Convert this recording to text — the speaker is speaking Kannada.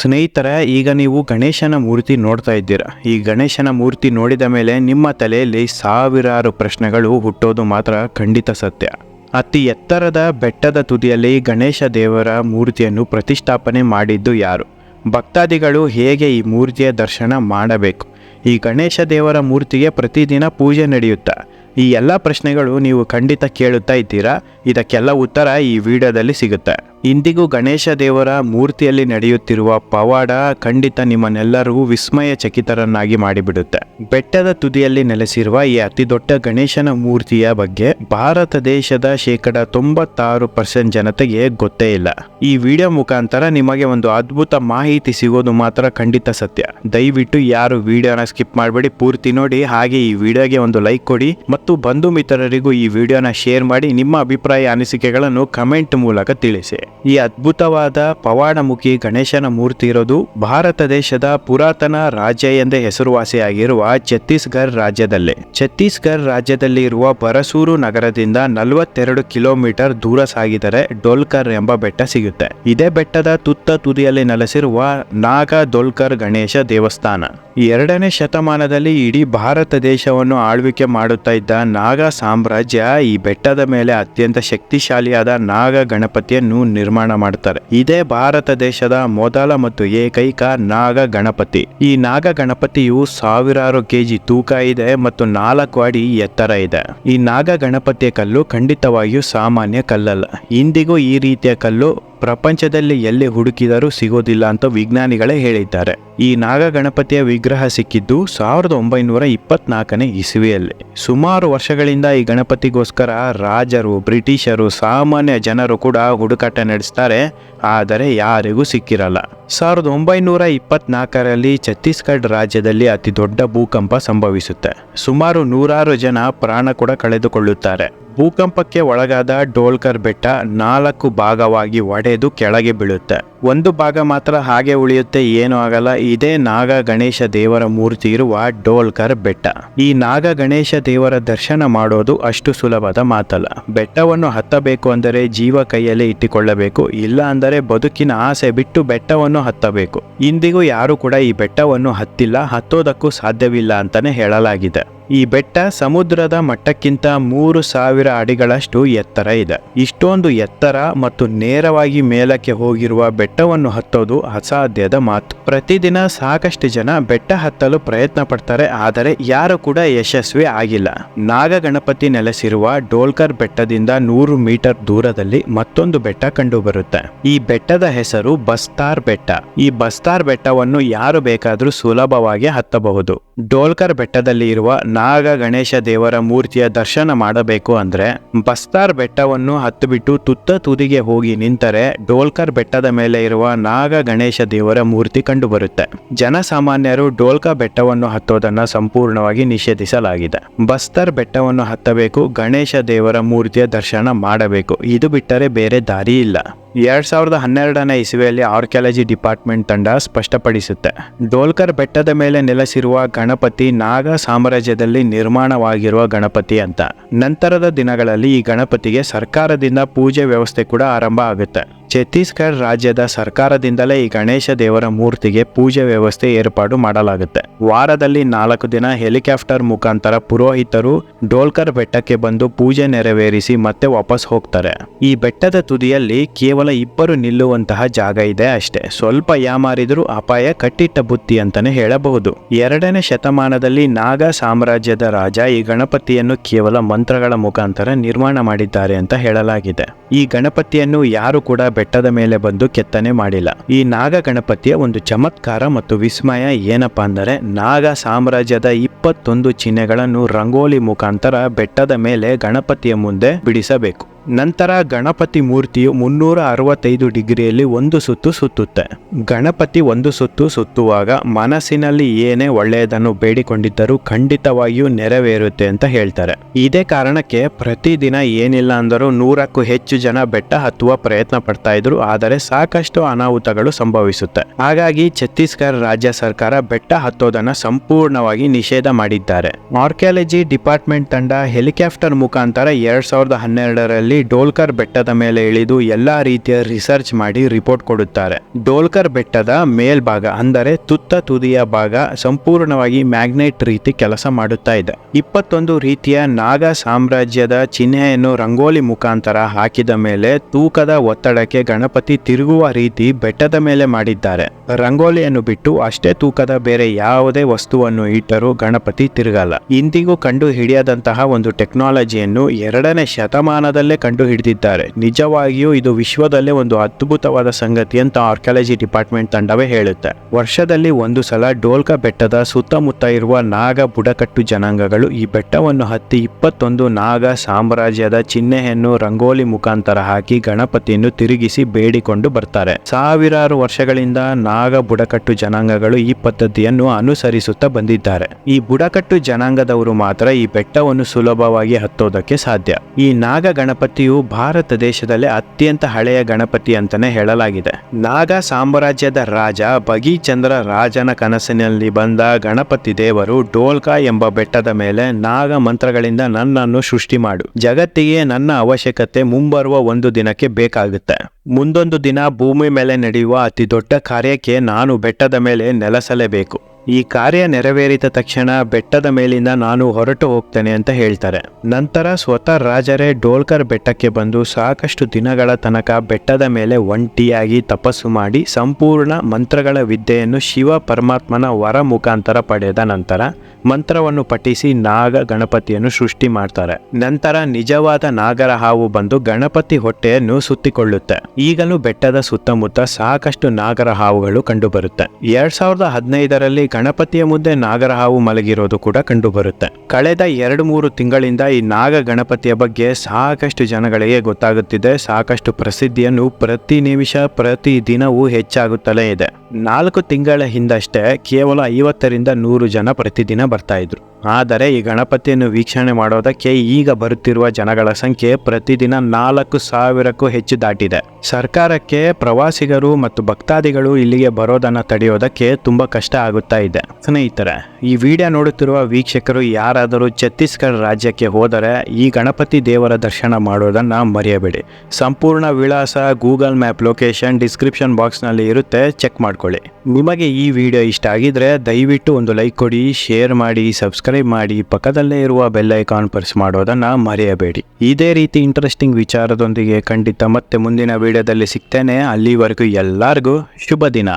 ಸ್ನೇಹಿತರ, ಈಗ ನೀವು ಗಣೇಶನ ಮೂರ್ತಿ ನೋಡ್ತಾ ಇದ್ದೀರಾ? ಈ ಗಣೇಶನ ಮೂರ್ತಿ ನೋಡಿದ ಮೇಲೆ ನಿಮ್ಮ ತಲೆಯಲ್ಲಿ ಸಾವಿರಾರು ಪ್ರಶ್ನೆಗಳು ಹುಟ್ಟೋದು ಮಾತ್ರ ಖಂಡಿತ ಸತ್ಯ. ಅತಿ ಎತ್ತರದ ಬೆಟ್ಟದ ತುದಿಯಲ್ಲಿ ಗಣೇಶ ದೇವರ ಮೂರ್ತಿಯನ್ನು ಪ್ರತಿಷ್ಠಾಪನೆ ಮಾಡಿದ್ದು ಯಾರು? ಭಕ್ತಾದಿಗಳು ಹೇಗೆ ಈ ಮೂರ್ತಿಯ ದರ್ಶನ ಮಾಡಬೇಕು? ಈ ಗಣೇಶ ದೇವರ ಮೂರ್ತಿಗೆ ಪ್ರತಿದಿನ ಪೂಜೆ ನಡೆಯುತ್ತಾ? ಈ ಎಲ್ಲ ಪ್ರಶ್ನೆಗಳು ನೀವು ಖಂಡಿತ ಕೇಳುತ್ತಾ ಇದ್ದೀರಾ? ಇದಕ್ಕೆಲ್ಲ ಉತ್ತರ ಈ ವಿಡಿಯೋದಲ್ಲಿ ಸಿಗುತ್ತೆ. ಇಂದಿಗೂ ಗಣೇಶ ದೇವರ ಮೂರ್ತಿಯಲ್ಲಿ ನಡೆಯುತ್ತಿರುವ ಪವಾಡ ಖಂಡಿತ ನಿಮ್ಮನ್ನೆಲ್ಲರಿಗೂ ವಿಸ್ಮಯ ಚಕಿತರನ್ನಾಗಿ ಮಾಡಿಬಿಡುತ್ತೆ. ಬೆಟ್ಟದ ತುದಿಯಲ್ಲಿ ನೆಲೆಸಿರುವ ಈ ಅತಿ ದೊಡ್ಡ ಗಣೇಶನ ಮೂರ್ತಿಯ ಬಗ್ಗೆ ಭಾರತ ದೇಶದ ಶೇಕಡ ತೊಂಬತ್ತಾರು ಪರ್ಸೆಂಟ್ ಜನತೆಗೆ ಗೊತ್ತೇ ಇಲ್ಲ. ಈ ವಿಡಿಯೋ ಮುಖಾಂತರ ನಿಮಗೆ ಒಂದು ಅದ್ಭುತ ಮಾಹಿತಿ ಸಿಗೋದು ಮಾತ್ರ ಖಂಡಿತ ಸತ್ಯ. ದಯವಿಟ್ಟು ಯಾರು ವಿಡಿಯೋನ ಸ್ಕಿಪ್ ಮಾಡಬೇಡಿ, ಪೂರ್ತಿ ನೋಡಿ. ಹಾಗೆ ಈ ವಿಡಿಯೋಗೆ ಒಂದು ಲೈಕ್ ಕೊಡಿ ಮತ್ತು ಬಂಧು ಮಿತ್ರರಿಗೂ ಈ ವಿಡಿಯೋನ ಶೇರ್ ಮಾಡಿ ನಿಮ್ಮ ಅಭಿಪ್ರಾಯ ಅನಿಸಿಕೆಗಳನ್ನು ಕಮೆಂಟ್ ಮೂಲಕ ತಿಳಿಸಿ. ಈ ಅದ್ಭುತವಾದ ಪವಾಡಮುಖಿ ಗಣೇಶನ ಮೂರ್ತಿ ಇರೋದು ಭಾರತ ದೇಶದ ಪುರಾತನ ರಾಜ್ಯ ಎಂದೇ ಹೆಸರುವಾಸಿಯಾಗಿರುವ ಛತ್ತೀಸ್ಗಢ ರಾಜ್ಯದಲ್ಲೇ. ಛತ್ತೀಸ್ಗಢ ರಾಜ್ಯದಲ್ಲಿ ಇರುವ ಬರಸೂರು ನಗರದಿಂದ ನಲವತ್ತೆರಡು ಕಿಲೋಮೀಟರ್ ದೂರ ಸಾಗಿದರೆ ಡೋಲ್ಕರ್ ಎಂಬ ಬೆಟ್ಟ ಸಿಗುತ್ತೆ. ಇದೇ ಬೆಟ್ಟದ ತುತ್ತ ತುದಿಯಲ್ಲಿ ನೆಲೆಸಿರುವ ನಾಗ ದೋಲ್ಕರ್ ಗಣೇಶ ದೇವಸ್ಥಾನ. ಈ ಎರಡನೇ ಶತಮಾನದಲ್ಲಿ ಇಡೀ ಭಾರತ ದೇಶವನ್ನು ಆಳ್ವಿಕೆ ಮಾಡುತ್ತಾ ಇದ್ದ ನಾಗ ಸಾಮ್ರಾಜ್ಯ ಈ ಬೆಟ್ಟದ ಮೇಲೆ ಅತ್ಯಂತ ಶಕ್ತಿಶಾಲಿಯಾದ ನಾಗ ಗಣಪತಿಯನ್ನು ನಿರ್ಮಾಣ ಮಾಡ್ತಾರೆ. ಇದೇ ಭಾರತ ದೇಶದ ಮೊದಲ ಮತ್ತು ಏಕೈಕ ನಾಗ ಗಣಪತಿ. ಈ ನಾಗ ಗಣಪತಿಯು ಸಾವಿರಾರು ಕೆಜಿ ತೂಕ ಇದೆ ಮತ್ತು ನಾಲ್ಕು ಅಡಿ ಎತ್ತರ ಇದೆ. ಈ ನಾಗ ಗಣಪತಿಯ ಕಲ್ಲು ಖಂಡಿತವಾಗಿಯೂ ಸಾಮಾನ್ಯ ಕಲ್ಲಲ್ಲ. ಇಂದಿಗೂ ಈ ರೀತಿಯ ಕಲ್ಲು ಪ್ರಪಂಚದಲ್ಲಿ ಎಲ್ಲಿ ಹುಡುಕಿದರೂ ಸಿಗೋದಿಲ್ಲ ಅಂತ ವಿಜ್ಞಾನಿಗಳೇ ಹೇಳಿದ್ದಾರೆ. ಈ ನಾಗಗಣಪತಿಯ ವಿಗ್ರಹ ಸಿಕ್ಕಿದ್ದು ಸಾವಿರದ ಒಂಬೈನೂರ ಇಪ್ಪತ್ನಾಲ್ಕನೇ ಇಸುವೆಯಲ್ಲಿ. ಸುಮಾರು ವರ್ಷಗಳಿಂದ ಈ ಗಣಪತಿಗೋಸ್ಕರ ರಾಜರು, ಬ್ರಿಟಿಷರು, ಸಾಮಾನ್ಯ ಜನರು ಕೂಡ ಹುಡುಕಾಟ ನಡೆಸ್ತಾರೆ, ಆದರೆ ಯಾರಿಗೂ ಸಿಕ್ಕಿರಲ್ಲ. ಸಾವಿರದ ಒಂಬೈನೂರ ಇಪ್ಪತ್ನಾಲ್ಕರಲ್ಲಿ ಛತ್ತೀಸ್ಗಢ ರಾಜ್ಯದಲ್ಲಿ ಅತಿ ದೊಡ್ಡ ಭೂಕಂಪ ಸಂಭವಿಸುತ್ತೆ. ಸುಮಾರು ನೂರಾರು ಜನ ಪ್ರಾಣ ಕೂಡ ಕಳೆದುಕೊಳ್ಳುತ್ತಾರೆ. ಭೂಕಂಪಕ್ಕೆ ಒಳಗಾದ ಡೋಲ್ಕರ್ ಬೆಟ್ಟ ನಾಲ್ಕು ಭಾಗವಾಗಿ ಒಡೆದು ಕೆಳಗೆ ಬೀಳುತ್ತೆ. ಒಂದು ಭಾಗ ಮಾತ್ರ ಹಾಗೆ ಉಳಿಯುತ್ತೆ, ಏನೂ ಆಗಲ್ಲ. ಇದೇ ನಾಗ ಗಣೇಶ ದೇವರ ಮೂರ್ತಿ ಇರುವ ಡೋಲ್ಕರ್ ಬೆಟ್ಟ. ಈ ನಾಗ ಗಣೇಶ ದೇವರ ದರ್ಶನ ಮಾಡೋದು ಅಷ್ಟು ಸುಲಭದ ಮಾತಲ್ಲ. ಬೆಟ್ಟವನ್ನು ಹತ್ತಬೇಕು ಅಂದರೆ ಜೀವ ಕೈಯಲ್ಲಿ ಇಟ್ಟುಕೊಳ್ಳಬೇಕು. ಇಲ್ಲ ಅಂದರೆ ಬದುಕಿನ ಆಸೆ ಬಿಟ್ಟು ಬೆಟ್ಟವನ್ನು ಹತ್ತಬೇಕು. ಇಂದಿಗೂ ಯಾರು ಕೂಡ ಈ ಬೆಟ್ಟವನ್ನು ಹತ್ತಿಲ್ಲ. ಹತ್ತೋದಕ್ಕೂ ಸಾಧ್ಯವಿಲ್ಲ ಅಂತಾನೆ ಹೇಳಲಾಗಿದೆ. ಈ ಬೆಟ್ಟ ಸಮುದ್ರದ ಮಟ್ಟಕ್ಕಿಂತ ಮೂರು ಸಾವಿರ ಅಡಿಗಳಷ್ಟು ಎತ್ತರ ಇದೆ. ಇಷ್ಟೊಂದು ಎತ್ತರ ಮತ್ತು ನೇರವಾಗಿ ಮೇಲಕ್ಕೆ ಹೋಗಿರುವ ಬೆಟ್ಟವನ್ನು ಹತ್ತೋದು ಅಸಾಧ್ಯದ ಮಾತು. ಪ್ರತಿದಿನ ಸಾಕಷ್ಟು ಜನ ಬೆಟ್ಟ ಹತ್ತಲು ಪ್ರಯತ್ನ ಪಡ್ತಾರೆ, ಆದರೆ ಯಾರು ಕೂಡ ಯಶಸ್ವಿ ಆಗಿಲ್ಲ. ನಾಗಗಣಪತಿ ನೆಲೆಸಿರುವ ಡೋಲ್ಕರ್ ಬೆಟ್ಟದಿಂದ ನೂರು ಮೀಟರ್ ದೂರದಲ್ಲಿ ಮತ್ತೊಂದು ಬೆಟ್ಟ ಕಂಡುಬರುತ್ತೆ. ಈ ಬೆಟ್ಟದ ಹೆಸರು ಬಸ್ತಾರ್ ಬೆಟ್ಟ. ಈ ಬಸ್ತಾರ್ ಬೆಟ್ಟವನ್ನು ಯಾರು ಬೇಕಾದರೂ ಸುಲಭವಾಗಿ ಹತ್ತಬಹುದು. ಡೋಲ್ಕರ್ ಬೆಟ್ಟದಲ್ಲಿ ಇರುವ ನಾಗ ಗಣೇಶ ದೇವರ ಮೂರ್ತಿಯ ದರ್ಶನ ಮಾಡಬೇಕು ಅಂದ್ರೆ ಬಸ್ತಾರ್ ಬೆಟ್ಟವನ್ನು ಹತ್ತುಬಿಟ್ಟು ತುತ್ತ ತುದಿಗೆ ಹೋಗಿ ನಿಂತರೆ ಡೋಲ್ಕರ್ ಬೆಟ್ಟದ ಮೇಲೆ ಇರುವ ನಾಗ ಗಣೇಶ ದೇವರ ಮೂರ್ತಿ ಕಂಡುಬರುತ್ತೆ. ಜನಸಾಮಾನ್ಯರು ಡೋಲ್ಕಾ ಬೆಟ್ಟವನ್ನು ಹತ್ತೋದನ್ನ ಸಂಪೂರ್ಣವಾಗಿ ನಿಷೇಧಿಸಲಾಗಿದೆ. ಬಸ್ತಾರ್ ಬೆಟ್ಟವನ್ನು ಹತ್ತಬೇಕು, ಗಣೇಶ ದೇವರ ಮೂರ್ತಿಯ ದರ್ಶನ ಮಾಡಬೇಕು. ಇದು ಬಿಟ್ಟರೆ ಬೇರೆ ದಾರಿ ಇಲ್ಲ. ಎರಡ್ ಸಾವಿರದ ಹನ್ನೆರಡನೇ ಇಸುವೆಯಲ್ಲಿ ಆರ್ಕಿಯಾಲಜಿ ಡಿಪಾರ್ಟ್ಮೆಂಟ್ ತಂಡ ಸ್ಪಷ್ಟಪಡಿಸುತ್ತೆ. ಡೋಲ್ಕರ್ ಬೆಟ್ಟದ ಮೇಲೆ ನೆಲೆಸಿರುವ ಗಣಪತಿ ನಾಗ ಸಾಮ್ರಾಜ್ಯದಲ್ಲಿ ನಿರ್ಮಾಣವಾಗಿರುವ ಗಣಪತಿ ಅಂತ. ನಂತರದ ದಿನಗಳಲ್ಲಿ ಈ ಗಣಪತಿಗೆ ಸರ್ಕಾರದಿಂದ ಪೂಜೆ ವ್ಯವಸ್ಥೆ ಕೂಡ ಆರಂಭ ಆಗುತ್ತೆ. ಛತ್ತೀಸ್ಗಢ ರಾಜ್ಯದ ಸರ್ಕಾರದಿಂದಲೇ ಈ ಗಣೇಶ ದೇವರ ಮೂರ್ತಿಗೆ ಪೂಜೆ ವ್ಯವಸ್ಥೆ ಏರ್ಪಾಡು ಮಾಡಲಾಗುತ್ತೆ. ವಾರದಲ್ಲಿ ನಾಲ್ಕು ದಿನ ಹೆಲಿಕಾಪ್ಟರ್ ಮುಖಾಂತರ ಪುರೋಹಿತರು ಡೋಲ್ಕರ್ ಬೆಟ್ಟಕ್ಕೆ ಬಂದು ಪೂಜೆ ನೆರವೇರಿಸಿ ಮತ್ತೆ ವಾಪಸ್ ಹೋಗ್ತಾರೆ. ಈ ಬೆಟ್ಟದ ತುದಿಯಲ್ಲಿ ಕೇವಲ ಇಬ್ಬರು ನಿಲ್ಲುವಂತಹ ಜಾಗ ಇದೆ ಅಷ್ಟೇ. ಸ್ವಲ್ಪ ಯಾಮಾರಿದ್ರು ಅಪಾಯ ಕಟ್ಟಿಟ್ಟ ಬುತ್ತಿ ಅಂತಾನೆ ಹೇಳಬಹುದು. ಎರಡನೇ ಶತಮಾನದಲ್ಲಿ ನಾಗ ಸಾಮ್ರಾಜ್ಯದ ರಾಜ ಈ ಗಣಪತಿಯನ್ನು ಕೇವಲ ಮಂತ್ರಗಳ ಮುಖಾಂತರ ನಿರ್ಮಾಣ ಮಾಡಿದ್ದಾರೆ ಅಂತ ಹೇಳಲಾಗಿದೆ. ಈ ಗಣಪತಿಯನ್ನು ಯಾರು ಕೂಡ ಬೆಟ್ಟದ ಮೇಲೆ ಬಂದು ಕೆತ್ತನೆ ಮಾಡಿಲ್ಲ. ಈ ನಾಗ ಗಣಪತಿಯ ಒಂದು ಚಮತ್ಕಾರ ಮತ್ತು ವಿಸ್ಮಯ ಏನಪ್ಪಾ ಅಂದರೆ, ನಾಗ ಸಾಮ್ರಾಜ್ಯದ ಇಪ್ಪತ್ತೊಂದು ಚಿಹ್ನೆಗಳನ್ನು ರಂಗೋಲಿ ಮುಖಾಂತರ ಬೆಟ್ಟದ ಮೇಲೆ ಗಣಪತಿಯ ಮುಂದೆ ಬಿಡಿಸಬೇಕು. ನಂತರ ಗಣಪತಿ ಮೂರ್ತಿಯು ಮುನ್ನೂರ ಅರವತ್ತೈದು ಡಿಗ್ರಿಯಲ್ಲಿ ಒಂದು ಸುತ್ತು ಸುತ್ತುತ್ತೆ. ಗಣಪತಿ ಒಂದು ಸುತ್ತು ಸುತ್ತುವಾಗ ಮನಸ್ಸಿನಲ್ಲಿ ಏನೇ ಒಳ್ಳೆಯದನ್ನು ಬೇಡಿಕೊಂಡಿದ್ದರೂ ಖಂಡಿತವಾಗಿಯೂ ನೆರವೇರುತ್ತೆ ಅಂತ ಹೇಳ್ತಾರೆ. ಇದೇ ಕಾರಣಕ್ಕೆ ಪ್ರತಿದಿನ ಏನಿಲ್ಲ ಅಂದರೂ ನೂರಕ್ಕೂ ಹೆಚ್ಚು ಜನ ಬೆಟ್ಟ ಹತ್ತುವ ಪ್ರಯತ್ನ ಪಡ್ತಾ ಇದ್ರು, ಆದರೆ ಸಾಕಷ್ಟು ಅನಾಹುತಗಳು ಸಂಭವಿಸುತ್ತೆ. ಹಾಗಾಗಿ ಛತ್ತೀಸ್ಗಢ ರಾಜ್ಯ ಸರ್ಕಾರ ಬೆಟ್ಟ ಹತ್ತೋದನ್ನ ಸಂಪೂರ್ಣವಾಗಿ ನಿಷೇಧ ಮಾಡಿದ್ದಾರೆ. ಆರ್ಕಿಯಾಲಜಿ ಡಿಪಾರ್ಟ್ಮೆಂಟ್ ತಂಡ ಹೆಲಿಕಾಪ್ಟರ್ ಮುಖಾಂತರ ಎರಡ್ ಸಾವಿರದ ಹನ್ನೆರಡರಲ್ಲಿ ಡೋಲ್ಕರ್ ಬೆಟ್ಟದ ಮೇಲೆ ಇಳಿದು ಎಲ್ಲಾ ರೀತಿಯ ರಿಸರ್ಚ್ ಮಾಡಿ ರಿಪೋರ್ಟ್ ಕೊಡುತ್ತಾರೆ. ಡೋಲ್ಕರ್ ಬೆಟ್ಟದ ಮೇಲ್ಭಾಗ ಅಂದರೆ ತುತ್ತ ತುದಿಯ ಭಾಗ ಸಂಪೂರ್ಣವಾಗಿ ಮ್ಯಾಗ್ನೆಟ್ ರೀತಿ ಕೆಲಸ ಮಾಡುತ್ತಾ ಇದೆ. ಇಪ್ಪತ್ತೊಂದು ರೀತಿಯ ನಾಗ ಸಾಮ್ರಾಜ್ಯದ ಚಿಹ್ನೆಯನ್ನು ರಂಗೋಲಿ ಮುಖಾಂತರ ಹಾಕಿದ ಮೇಲೆ ತೂಕದ ಒತ್ತಡಕ್ಕೆ ಗಣಪತಿ ತಿರುಗುವ ರೀತಿ ಬೆಟ್ಟದ ಮೇಲೆ ಮಾಡಿದ್ದಾರೆ. ರಂಗೋಲಿಯನ್ನು ಬಿಟ್ಟು ಅಷ್ಟೇ ತೂಕದ ಬೇರೆ ಯಾವುದೇ ವಸ್ತುವನ್ನು ಇಟ್ಟರೂ ಗಣಪತಿ ತಿರುಗಲ್ಲ. ಇಂದಿಗೂ ಕಂಡು ಹಿಡಿಯದಂತಹ ಒಂದು ಟೆಕ್ನಾಲಜಿಯನ್ನು ಎರಡನೇ ಶತಮಾನದಲ್ಲೇ ಕಂಡು ಹಿಡಿದಿದ್ದಾರೆ ನಿಜವಾಗಿಯೂ ಇದು ವಿಶ್ವದಲ್ಲೇ ಒಂದು ಅದ್ಭುತವಾದ ಸಂಗತಿ ಅಂತ ಆರ್ಕಿಯಾಲಜಿ ಡಿಪಾರ್ಟ್ಮೆಂಟ್ ತಂಡವೇ ಹೇಳುತ್ತೆ. ವರ್ಷದಲ್ಲಿ ಒಂದು ಸಲ ಡೋಲ್ಕ ಬೆಟ್ಟದ ಸುತ್ತಮುತ್ತ ಇರುವ ನಾಗ ಬುಡಕಟ್ಟು ಜನಾಂಗಗಳು ಈ ಬೆಟ್ಟವನ್ನು ಹತ್ತಿ ಇಪ್ಪತ್ತೊಂದು ನಾಗ ಸಾಮ್ರಾಜ್ಯದ ಚಿಹ್ನೆಯನ್ನು ರಂಗೋಲಿ ಮುಖಾಂತರ ಹಾಕಿ ಗಣಪತಿಯನ್ನು ತಿರುಗಿಸಿ ಬೇಡಿಕೊಂಡು ಬರ್ತಾರೆ. ಸಾವಿರಾರು ವರ್ಷಗಳಿಂದ ನಾಗ ಬುಡಕಟ್ಟು ಜನಾಂಗಗಳು ಈ ಪದ್ಧತಿಯನ್ನು ಅನುಸರಿಸುತ್ತಾ ಬಂದಿದ್ದಾರೆ. ಈ ಬುಡಕಟ್ಟು ಜನಾಂಗದವರು ಮಾತ್ರ ಈ ಬೆಟ್ಟವನ್ನು ಸುಲಭವಾಗಿ ಹತ್ತೋದಕ್ಕೆ ಸಾಧ್ಯ. ಈ ನಾಗ ಗಣಪತಿಯು ಭಾರತ ದೇಶದಲ್ಲೇ ಅತ್ಯಂತ ಹಳೆಯ ಗಣಪತಿ ಅಂತಾನೆ ಹೇಳಲಾಗಿದೆ. ನಾಗ ಸಾಮ್ರಾಜ್ಯದ ರಾಜ ಬಗೀಚಂದ್ರ ರಾಜನ ಕನಸಿನಲ್ಲಿ ಬಂದ ಗಣಪತಿ ದೇವರು ಡೋಲ್ಕಾ ಎಂಬ ಬೆಟ್ಟದ ಮೇಲೆ ನಾಗ ಮಂತ್ರಗಳಿಂದ ನನ್ನನ್ನು ಸೃಷ್ಟಿ ಮಾಡು. ಜಗತ್ತಿಗೆ ನನ್ನ ಅವಶ್ಯಕತೆ ಮುಂಬರುವ ಒಂದು ದಿನಕ್ಕೆ ಬೇಕಾಗುತ್ತೆ. ಮುಂದೊಂದು ದಿನ ಭೂಮಿ ಮೇಲೆ ನಡೆಯುವ ಅತಿ ದೊಡ್ಡ ಕಾರ್ಯಕ್ಕೆ ನಾನು ಬೆಟ್ಟದ ಮೇಲೆ ನೆಲೆಸಲೇಬೇಕು. ಈ ಕಾರ್ಯ ನೆರವೇರಿದ ತಕ್ಷಣ ಬೆಟ್ಟದ ಮೇಲಿಂದ ನಾನು ಹೊರಟು ಹೋಗ್ತೇನೆ ಅಂತ ಹೇಳ್ತಾರೆ. ನಂತರ ಸ್ವತಃ ರಾಜರೇ ಡೋಲ್ಕರ್ ಬೆಟ್ಟಕ್ಕೆ ಬಂದು ಸಾಕಷ್ಟು ದಿನಗಳ ತನಕ ಬೆಟ್ಟದ ಮೇಲೆ ಒಂಟಿಯಾಗಿ ತಪಸ್ಸು ಮಾಡಿ ಸಂಪೂರ್ಣ ಮಂತ್ರಗಳ ವಿದ್ಯೆಯನ್ನು ಶಿವ ಪರಮಾತ್ಮನ ವರ ಮುಖಾಂತರ ಪಡೆದ ನಂತರ ಮಂತ್ರವನ್ನು ಪಠಿಸಿ ನಾಗ ಗಣಪತಿಯನ್ನು ಸೃಷ್ಟಿ ಮಾಡ್ತಾರೆ. ನಂತರ ನಿಜವಾದ ನಾಗರ ಹಾವು ಬಂದು ಗಣಪತಿ ಹೊಟ್ಟೆಯನ್ನು ಸುತ್ತಿಕೊಳ್ಳುತ್ತೆ. ಈಗಲೂ ಬೆಟ್ಟದ ಸುತ್ತಮುತ್ತ ಸಾಕಷ್ಟು ನಾಗರ ಹಾವುಗಳು ಕಂಡುಬರುತ್ತೆ. ಎರಡ್ ಸಾವಿರದ ಹದಿನೈದರಲ್ಲಿ ಗಣಪತಿಯ ಮುಂದೆ ನಾಗರ ಹಾವು ಮಲಗಿರೋದು ಕೂಡ ಕಂಡುಬರುತ್ತೆ. ಕಳೆದ ಎರಡು ಮೂರು ತಿಂಗಳಿಂದ ಈ ನಾಗ ಗಣಪತಿಯ ಬಗ್ಗೆ ಸಾಕಷ್ಟು ಜನಗಳಿಗೆ ಗೊತ್ತಾಗುತ್ತಿದೆ. ಸಾಕಷ್ಟು ಪ್ರಸಿದ್ಧಿಯನ್ನು ಪ್ರತಿ ನಿಮಿಷ, ಪ್ರತಿ ದಿನವೂ ಹೆಚ್ಚಾಗುತ್ತಲೇ ಇದೆ. ನಾಲ್ಕು ತಿಂಗಳ ಹಿಂದಷ್ಟೇ ಕೇವಲ ಐವತ್ತರಿಂದ ನೂರು ಜನ ಪ್ರತಿದಿನ ಬರ್ತಾ ಇದ್ರು. ಆದರೆ ಈ ಗಣಪತಿಯನ್ನು ವೀಕ್ಷಣೆ ಮಾಡೋದಕ್ಕೆ ಈಗ ಬರುತ್ತಿರುವ ಜನಗಳ ಸಂಖ್ಯೆ ಪ್ರತಿದಿನ ನಾಲ್ಕು ಸಾವಿರಕ್ಕೂ ಹೆಚ್ಚು ದಾಟಿದೆ. ಸರ್ಕಾರಕ್ಕೆ ಪ್ರವಾಸಿಗರು ಮತ್ತು ಭಕ್ತಾದಿಗಳು ಇಲ್ಲಿಗೆ ಬರೋದನ್ನ ತಡೆಯೋದಕ್ಕೆ ತುಂಬಾ ಕಷ್ಟ ಆಗುತ್ತಾ ಇದೆ. ಸ್ನೇಹಿತರೆ, ಈ ವಿಡಿಯೋ ನೋಡುತ್ತಿರುವ ವೀಕ್ಷಕರು ಯಾರಾದರೂ ಛತ್ತೀಸ್ಗಢ ರಾಜ್ಯಕ್ಕೆ ಹೋದರೆ ಈ ಗಣಪತಿ ದೇವರ ದರ್ಶನ ಮಾಡೋದನ್ನು ಮರೆಯಬೇಡಿ. ಸಂಪೂರ್ಣ ವಿಳಾಸ ಗೂಗಲ್ ಮ್ಯಾಪ್ ಲೊಕೇಶನ್ ಡಿಸ್ಕ್ರಿಪ್ಷನ್ ಬಾಕ್ಸ್ನಲ್ಲಿ ಇರುತ್ತೆ, ಚೆಕ್ ಮಾಡ್ಕೊಳ್ಳಿ. ನಿಮಗೆ ಈ ವಿಡಿಯೋ ಇಷ್ಟ ಆಗಿದ್ರೆ ದಯವಿಟ್ಟು ಒಂದು ಲೈಕ್ ಕೊಡಿ, ಶೇರ್ ಮಾಡಿ, ಸಬ್ಸ್ಕ್ರೈಬ್ ಮಾಡಿ, ಪಕ್ಕದಲ್ಲೇ ಇರುವ ಬೆಲ್ ಐಕಾನ್ ಪ್ರೆಸ್ ಮಾಡೋದನ್ನ ಮರೆಯಬೇಡಿ. ಇದೇ ರೀತಿ ಇಂಟ್ರೆಸ್ಟಿಂಗ್ ವಿಚಾರದೊಂದಿಗೆ ಖಂಡಿತ ಮತ್ತೆ ಮುಂದಿನ ವಿಡಿಯೋದಲ್ಲಿ ಸಿಗ್ತೇನೆ. ಅಲ್ಲಿವರೆಗೂ ಎಲ್ಲರಿಗೂ ಶುಭ ದಿನ